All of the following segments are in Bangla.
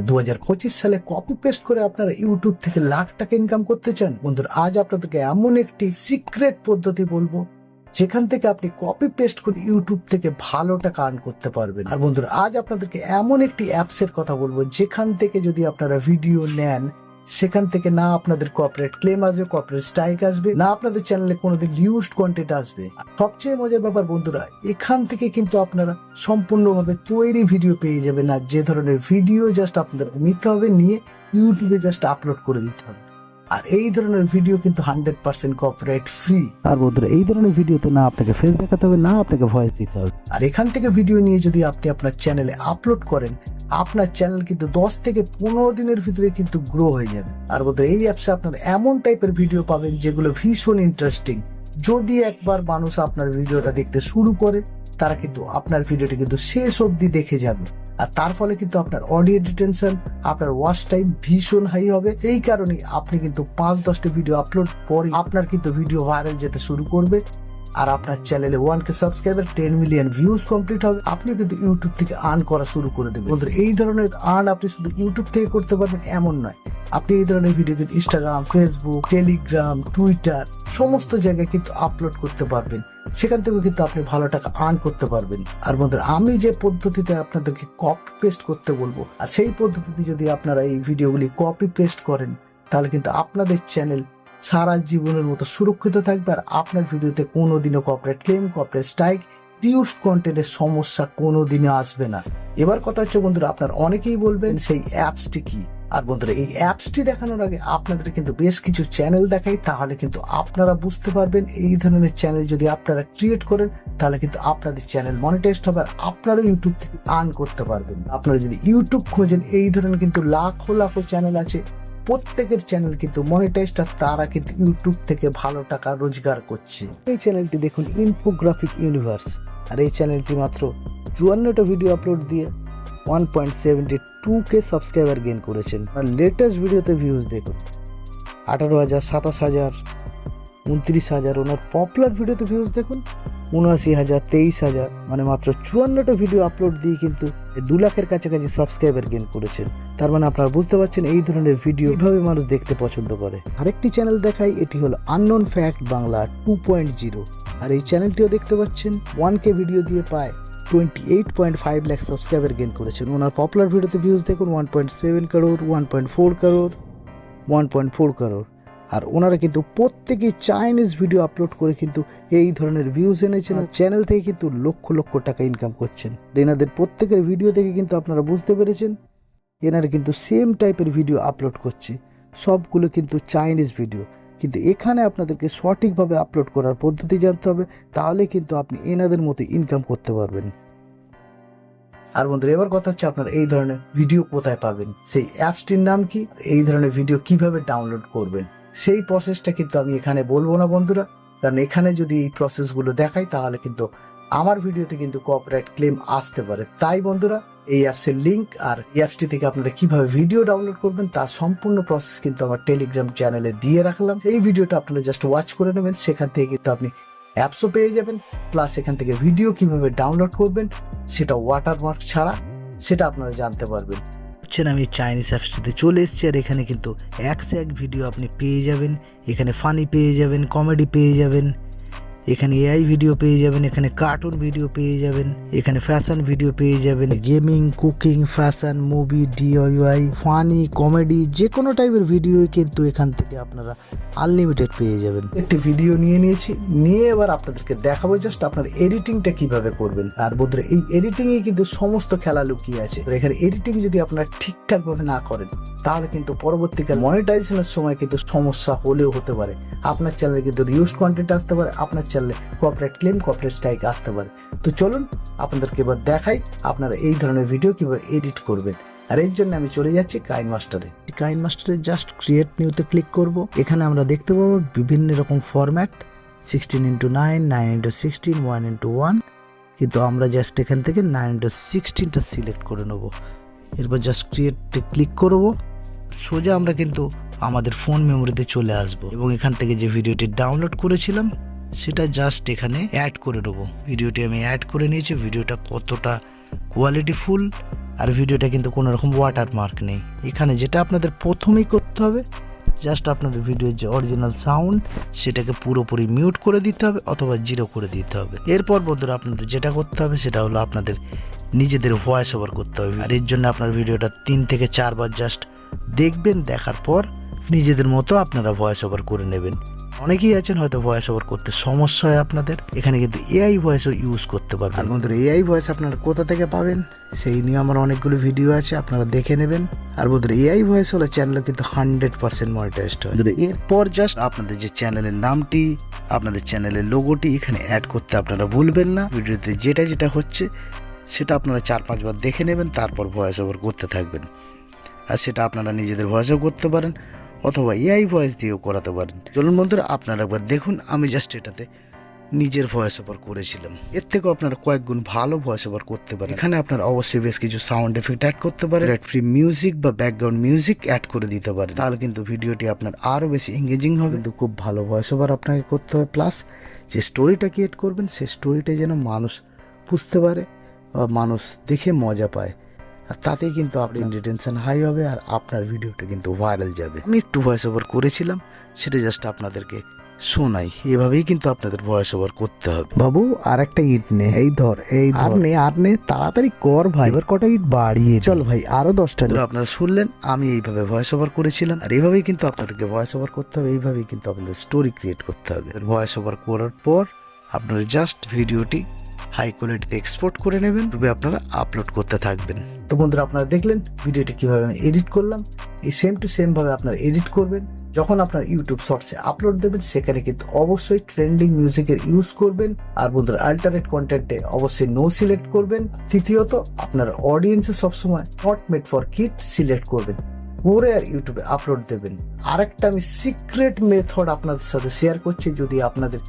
দুহাজার পঁচিশ সালে কপি পেস্ট করে আপনারা ইউটিউব থেকে লাখ টাকা ইনকাম করতে চান, বন্ধুরা, আজ আপনাদেরকে এমন একটি সিক্রেট পদ্ধতি বলব, যেখান থেকে আপনি কপি পেস্ট করে ইউটিউব থেকে ভালো টাকা আর্ন করতে পারবেন। আর বন্ধুরা, আজ আপনাদেরকে এমন একটি অ্যাপসের কথা বলব, যেখান থেকে যদি আপনারা ভিডিও নেন সেখান থেকে না আপনাদের কর্পোরেট ক্লেম আসবে কর্পোরেট স্ট্রাইক আসবে না আপনাদের চ্যানেলে কোনোদিন ইউজড কন্টেন্ট আসবে। সবচেয়ে মজার ব্যাপার বন্ধুরা এখান থেকে কিন্তু আপনারা সম্পূর্ণভাবে তৈরি ভিডিও পেয়ে যাবেন। আর যে ধরনের ভিডিও জাস্ট আপনাদের নিতে হবে নিয়ে ইউটিউবে জাস্ট আপলোড করে দিতে হবে। আর এই ধরনের ভিডিও কিন্তু হান্ড্রেড পার্সেন্ট কপিরাইট ফ্রি আর বন্ধুরা এই ধরনের ভিডিওতে না আপনাকে ফেস দেখাতে হবে না আপনাকে ভয়েস দিতে হবে। আর এখান থেকে ভিডিও নিয়ে যদি আপনি আপনার চ্যানেলে আপলোড করেন আপনার চ্যানেল কিন্তু দশ থেকে পনেরো দিনের ভিতরে কিন্তু গ্রো হয়ে যাবে। আর বন্ধুরা এই অ্যাপসে আপনার এমন টাইপের ভিডিও পাবেন যেগুলো ভীষণ ইন্টারেস্টিং যদি একবার মানুষ আপনার ভিডিওটা দেখতে শুরু করে, তারা কিন্তু আপনার ভিডিওটি কিন্তু শেষ অবধি দেখে যাবে। আর তার ফলে কিন্তু আপনার অডিও ডিটেনশন আপনার ওয়াচ টাইম ভীষণ হাই হবে। এই কারণে আপনি কিন্তু পাঁচ দশটা ভিডিও আপলোড পরে আপনার কিন্তু ভিডিও ভাইরাল যেতে শুরু করবে। আর আপনার চ্যানেলে one K subscriber ten million views complete হবে। আপনি কিন্তু ইউটিউব থেকে আর্ন করা শুরু করে দেবেন। বন্ধুরা, এই ধরনের আর্ন আপনি শুধু ইউটিউব থেকে করতে পারবেন, এমন নয়। আপনি এই ধরনের ভিডিও কিন্তু ইনস্টাগ্রাম ফেসবুক টেলিগ্রাম টুইটার সমস্ত জায়গায় কিন্তু আপলোড করতে পারবেন। সেখান থেকেও কিন্তু আপনি ভালো টাকা আর্ন করতে পারবেন। আর বন্ধুরা, আমি যে পদ্ধতিতে আপনাদেরকে কপি পেস্ট করতে বলব, আর সেই পদ্ধতিতে যদি আপনারা এই ভিডিওগুলি কপি পেস্ট করেন, তাহলে কিন্তু আপনাদের চ্যানেল সারা জীবনের মতো সুরক্ষিত থাকবে আর আপনার ভিডিওতে কোনোদিনও copyright claim copyright strike reuse কন্টেন্টের সমস্যা কোনোদিনও আসবে না। এবার কথা হচ্ছে বন্ধুরা, আপনার অনেকেই বলবেন সেই অ্যাপসটি কি? আর বন্ধুরা, এই অ্যাপসটি দেখানোর আগে আপনাদের কিন্তু বেশ কিছু চ্যানেল দেখাই, তাহলে কিন্তু আপনারা বুঝতে পারবেন এই ধরনের চ্যানেল যদি আপনারা ক্রিয়েট করেন, তাহলে কিন্তু আপনাদের চ্যানেল মনিটাইজড হবে আর আপনারা ইউটিউব থেকে আর্ন করতে পারবেন। আপনারা যদি ইউটিউব খোঁজেন, এই ধরনের কিন্তু লাখো লাখো চ্যানেল আছে প্রত্যেকের চ্যানেল কিন্তু মনিটাইজড আর তারা কিন্তু ইউটিউব থেকে ভালো টাকা রোজগার করছে। এই চ্যানেলটি দেখুন ইনফোগ্রাফিক ইউনিভার্স আর এই চ্যানেলটি মাত্র চুয়ান্নটা ভিডিও আপলোড দিয়ে one point seventy two K subscriber gain করেছেন। আর লেটেস্ট ভিডিওতে ভিউজ দেখুন, আঠারো হাজার, সাতাশ হাজার, উনত্রিশ হাজার, ওনার পপুলার ভিডিওতে ভিউজ দেখুন। উনআশি হাজার, তেইশ হাজার মানে মাত্র চুয়ান্নটা ভিডিও আপলোড দিয়ে কিন্তু দু লাখের কাছাকাছি সাবস্ক্রাইবার গেন করেছেন। তার মানে আপনারা বুঝতে পারছেন এই ধরনের ভিডিও এইভাবে মানুষ দেখতে পছন্দ করে। আরেকটি চ্যানেল দেখাই, এটি হলো unknown fact Bangla two point zero আর এই চ্যানেলটিও দেখতে পাচ্ছেন ওয়ান কে ভিডিও দিয়ে প্রায় twenty eight point five lakh subscriber gain করেছেন। ওনার পপুলার ভিডিওতে ভিউজ দেখুন one point seven crore one point four crore one point four crore আর ওনারা কিন্তু প্রত্যেকেই চাইনিজ ভিডিও আপলোড করে কিন্তু এই ধরনের ভিউজ এনেছেন আর চ্যানেল থেকে কিন্তু লক্ষ লক্ষ টাকা ইনকাম করছেন। এনাদের প্রত্যেকের ভিডিও থেকে কিন্তু আপনারা বুঝতে পেরেছেন এনারা কিন্তু সেম টাইপের ভিডিও আপলোড করছে। সবগুলো কিন্তু চাইনিজ ভিডিও কিন্তু এখানে আপনাদেরকে সঠিকভাবে আপলোড করার পদ্ধতি জানতে হবে তাহলে কিন্তু আপনি এনাদের মতো ইনকাম করতে পারবেন। আর বন্ধুরা এবার কথা হচ্ছে আপনার এই ধরনের ভিডিও কোথায় পাবেন? সেই অ্যাপসটির নাম কি? এই ধরনের ভিডিও কীভাবে ডাউনলোড করবেন? সেই প্রসেসটা কিন্তু আমি এখানে বলব না বন্ধুরা। কারণ এখানে যদি এই প্রসেসগুলো দেখাই, তাহলে কিন্তু আমার ভিডিওতে কিন্তু কপিরাইট ক্লেম আসতে পারে। তাই বন্ধুরা, এই অ্যাপসের লিংক আর এই অ্যাপসটি থেকে আপনারা কীভাবে ভিডিও ডাউনলোড করবেন, তার সম্পূর্ণ প্রসেস কিন্তু আমার টেলিগ্রাম চ্যানেলে দিয়ে রাখলাম। এই ভিডিওটা আপনারা জাস্ট ওয়াচ করে নেবেন, সেখান থেকে কিন্তু আপনি অ্যাপসও পেয়ে যাবেন। প্লাস এখান থেকে ভিডিও কীভাবে ডাউনলোড করবেন, সেটা ওয়াটারমার্ক ছাড়া, সেটা আপনারা জানতে পারবেন। হচ্ছেন আমি চাইনিজ অ্যাপসটিতে চলে এসেছি আর এখানে কিন্তু এক সে এক ভিডিও আপনি পেয়ে যাবেন। এখানে ফানি পেয়ে যাবেন কমেডি পেয়ে যাবেন। এখানে এআই ভিডিও পেয়ে যাবেন, এখানে কার্টুন ভিডিও পেয়ে যাবেন, এখানে ফ্যাশন ভিডিও পেয়ে যাবেন। Gaming cooking fashion movie DIY funny comedy যে কোনো টাইপের ভিডিও কিন্তু এখান থেকে আপনারা আনলিমিটেড পেয়ে যাবেন। একটি ভিডিও নিয়ে নিয়েছি, নিয়ে এবার আপনাদেরকে দেখাবো জাস্ট আপনার এডিটিংটা কীভাবে করবেন। আর বন্ধুরা এই এডিটিং এ কিন্তু সমস্ত খেলা লুকিয়ে আছে। এখানে এডিটিং যদি আপনারা ঠিকঠাক ভাবে না করেন, তাহলে কিন্তু পরবর্তীকালে মনিটাইজেশনের সময় কিন্তু সমস্যা হলেও হতে পারে। আপনার চ্যানেলে কিন্তু রিউজ কন্টেন্ট আসতে পারে, আপনার চ্যানেলে কপারেট ক্লেম কপারেট স্ট্রাইক আসতে পারে। তো চলুন, আপনাদেরকে এবার দেখাই আপনারা এই ধরনের ভিডিও কীভাবে এডিট করবেন। আর এর জন্য আমি চলে যাচ্ছি কাইন মাস্টারে কাইন মাস্টারে জাস্ট ক্রিয়েট নিউতে ক্লিক করব। এখানে আমরা দেখতে পাবো বিভিন্ন রকম format sixteen into nine nine into sixteen one into one কিন্তু আমরা জাস্ট এখান থেকে নাইন ইন্টু সিক্সটিনটা সিলেক্ট করে নেব। এরপর জাস্ট ক্রিয়েটে ক্লিক করব। সোজা আমরা কিন্তু আমাদের ফোন মেমোরিতে চলে আসব। এবং এখান থেকে যে ভিডিওটি ডাউনলোড করেছিলাম সেটা জাস্ট এখানে অ্যাড করে নেব ভিডিওটি আমি অ্যাড করে নিয়েছি, ভিডিওটা কতটা কোয়ালিটিফুল আর ভিডিওটা কিন্তু কোনো রকম ওয়াটার মার্ক নেই। এখানে যেটা আপনাদের প্রথমেই করতে হবে জাস্ট আপনাদের ভিডিওর যে অরিজিনাল সাউন্ড সেটাকে পুরোপুরি মিউট করে দিতে হবে অথবা জিরো করে দিতে হবে। এরপর বন্ধুরা আপনাদের যেটা করতে হবে, সেটা হলো আপনাদের নিজেদের ভয়েস ওভার করতে হবে। আর এর জন্য আপনার ভিডিওটা তিন থেকে চারবার জাস্ট দেখবেন, দেখার পর নিজেদের মতো আপনারা ভয়েস ওভার করে নেবেন। অনেকেই আছেন হয়তো ভয়েস ওভার করতে সমস্যা হয় আপনাদের। এখানে কিন্তু এআই ভয়েসও ইউজ করতে পারবেন। আর বন্ধুরা এআই ভয়েস আপনারা কোথা থেকে পাবেন? সেই নিয়ে আমার অনেকগুলো ভিডিও আছে আপনারা দেখে নেবেন। আর বন্ধুরা এআই ভয়েস হলো চ্যানেলে কিন্তু হান্ড্রেড পার্সেন্ট মনিটাইজড হয়। এরপর জাস্ট আপনাদের যে চ্যানেলের নামটি আপনাদের চ্যানেলের লোগোটি এখানে অ্যাড করতে আপনারা ভুলবেন না। ভিডিওতে যেটা যেটা হচ্ছে সেটা আপনারা চার পাঁচবার দেখে নেবেন তারপর ভয়েস ওভার করতে থাকবেন। আর সেটা আপনারা নিজেদের ভয়েসও করতে পারেন। অথবা এআই ভয়েস দিয়েও করাতে পারেন। চলুন বন্ধুরা, আপনারা একবার দেখুন, আমি জাস্ট এটাতে নিজের ভয়েস ওভার করেছিলাম। এর থেকেও আপনারা কয়েক গুণ ভালো ভয়েস ওভার করতে পারেন। এখানে আপনারা অবশ্যই বেশ কিছু সাউন্ড এফেক্ট অ্যাড করতে পারেন। রেড ফ্রি মিউজিক বা ব্যাকগ্রাউন্ড মিউজিক অ্যাড করে দিতে পারেন। তাহলে কিন্তু ভিডিওটি আপনার আরও বেশি এঙ্গেজিং হবে। কিন্তু খুব ভালো ভয়েস ওভার আপনাকে করতে হবে। প্লাস যে স্টোরিটা ক্রিয়েট করবেন সেই স্টোরিটা যেন মানুষ বুঝতে পারে বা মানুষ দেখে মজা পায়। আর তাতেই কিন্তু আপনার রিটেনশন হাই হবে আর আপনার ভিডিওটা কিন্তু ভাইরাল যাবে। আমি একটু ভয়েস ওভার করেছিলাম সেটা জাস্ট আপনাদেরকে শোনাই। এভাবেই কিন্তু আপনাদের ভয়েস ওভার করতে হবে। বাবু আর একটা ইট নে। এই ধর এই আর নে আর নে তাড়াতাড়ি কর ভাই। এবার কটা ইট বাড়িয়ে চল ভাই আরও দশটা আপনারা শুনলেন আমি এইভাবে ভয়েস ওভার করেছিলাম। আর এইভাবেই কিন্তু আপনাদেরকে ভয়েস ওভার করতে হবে এইভাবেই কিন্তু আপনাদের স্টোরি ক্রিয়েট করতে হবে। ভয়েস ওভার করার পর আপনারা জাস্ট ভিডিওটি হাই কোয়ালিটিতে এক্সপোর্ট করে নেবেন তবে আপনারা আপলোড করতে থাকবেন। তো বন্ধুরা, আপনারা দেখলেন ভিডিওটি কীভাবে আমি এডিট করলাম। এই সেম টু সেম ভাবে আপনারা এডিট করবেন। যখন আপনার ইউটিউব শর্টসে আপলোড দেবেন, সেখানে কিন্তু অবশ্যই ট্রেন্ডিং মিউজিকের ইউজ করবেন। আর বন্ধুরা আল্টারনেট কন্টেন্টে অবশ্যই নো সিলেক্ট করবেন। তৃতীয়ত, আপনার অডিয়েন্সে সবসময় not made for kid select করবেন। করে আর ইউটিউবে আপলোড দেবেন। আরেকটা আমি সিক্রেট মেথড আপনাদের সাথে শেয়ার করছি, যদি আপনাদের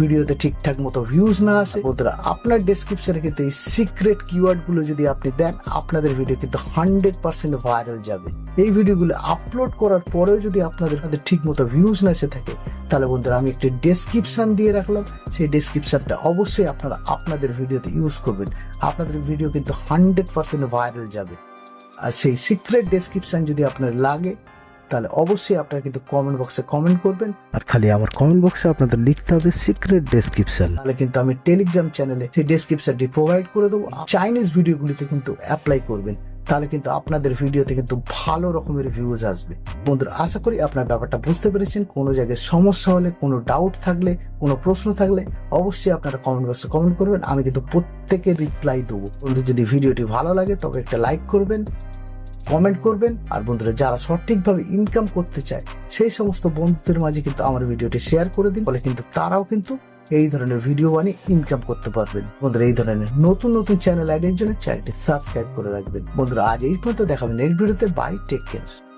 ভিডিওতে ঠিকঠাক মতো ভিউজ না আসে। বন্ধুরা, আপনার ডেসক্রিপশনে কিন্তু এই সিক্রেট কিওয়ার্ডগুলো যদি আপনি দেন, আপনাদের ভিডিও কিন্তু হান্ড্রেড পার্সেন্ট ভাইরাল যাবে। এই ভিডিওগুলো আপলোড করার পরেও যদি আপনাদের কাছে ঠিক মতো ভিউজ না এসে থাকে, তাহলে বন্ধুরা, আমি একটি ডেসক্রিপশন দিয়ে রাখলাম। সেই ডেসক্রিপশনটা অবশ্যই আপনারা আপনাদের ভিডিওতে ইউজ করবেন। আপনাদের ভিডিও কিন্তু হান্ড্রেড পার্সেন্ট ভাইরাল যাবে। আর সেই সিক্রেট ডেসক্রিপশন যদি আপনার লাগে তাহলে অবশ্যই আপনারা কিন্তু কমেন্ট বক্সে কমেন্ট করবেন। আর খালি আমার কমেন্ট বক্সে আপনাদের লিখতে হবে সিক্রেট ডেসক্রিপশন তাহলে কিন্তু আমি টেলিগ্রাম চ্যানেলে সেই ডেসক্রিপশনটি প্রোভাইড করে দেবো। চাইনিজ ভিডিওগুলিতে কিন্তু অ্যাপ্লাই করবেন। তাহলে কিন্তু আপনাদের ভিডিওতে কিন্তু ভালো রকমের ভিউজ আসবে। বন্ধুরা, আশা করি আপনার ব্যাপারটা বুঝতে পেরেছেন। কোনো জায়গায় সমস্যা হলে, কোনো ডাউট থাকলে, কোনো প্রশ্ন থাকলে অবশ্যই আপনারা কমেন্ট বক্সে কমেন্ট করবেন। আমি কিন্তু প্রত্যেকের রিপ্লাই দেবো। বন্ধু, যদি ভিডিওটি ভালো লাগে, তবে একটা লাইক করবেন কমেন্ট করবেন। আর বন্ধুরা, যারা সঠিকভাবে ইনকাম করতে চায়, সেই সমস্ত বন্ধুদের মাঝে কিন্তু আমার ভিডিওটি শেয়ার করে দিন। ফলে কিন্তু তারাও কিন্তু এই ধরনের ভিডিও বানিয়ে ইনকাম করতে পারবেন। বন্ধুরা, এই ধরনের নতুন নতুন চ্যানেল আইডির জন্য চ্যানেলটি সাবস্ক্রাইব করে রাখবেন। বন্ধুরা, আজ এই পর্যন্ত দেখাবেন নেক্সট ভিডিওতে বাই টেক কেয়ার